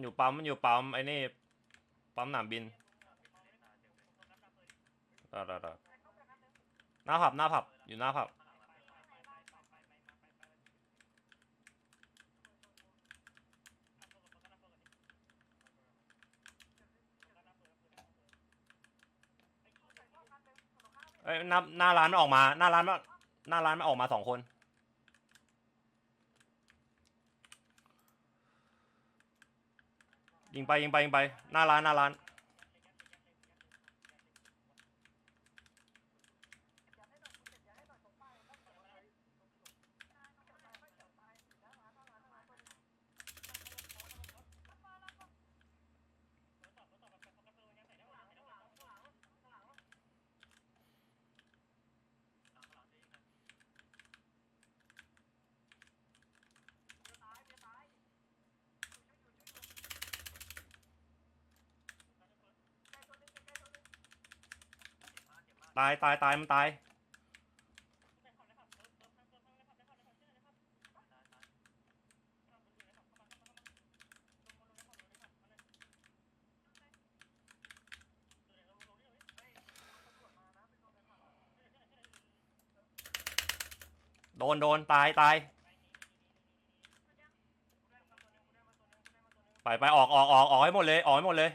มันอยู่ปั๊ม มันอยู่ปั๊มไอ้นี่ ปั๊มหนามบินได้ได้ได้หน้าผับหน้าผับ อยู่หน้าผับ เอ้ยหน้าหน้าร้านมันออกมา หน้าร้านมันหน้าร้านมันออกมาสองคน ยิงไปยิงไปยิงไป หน้าร้านหน้าร้าน ตายตายตายมันตาย โดนโดนตายตายไปไปออกออกออกออกให้หมดเลยออกให้หมดเลย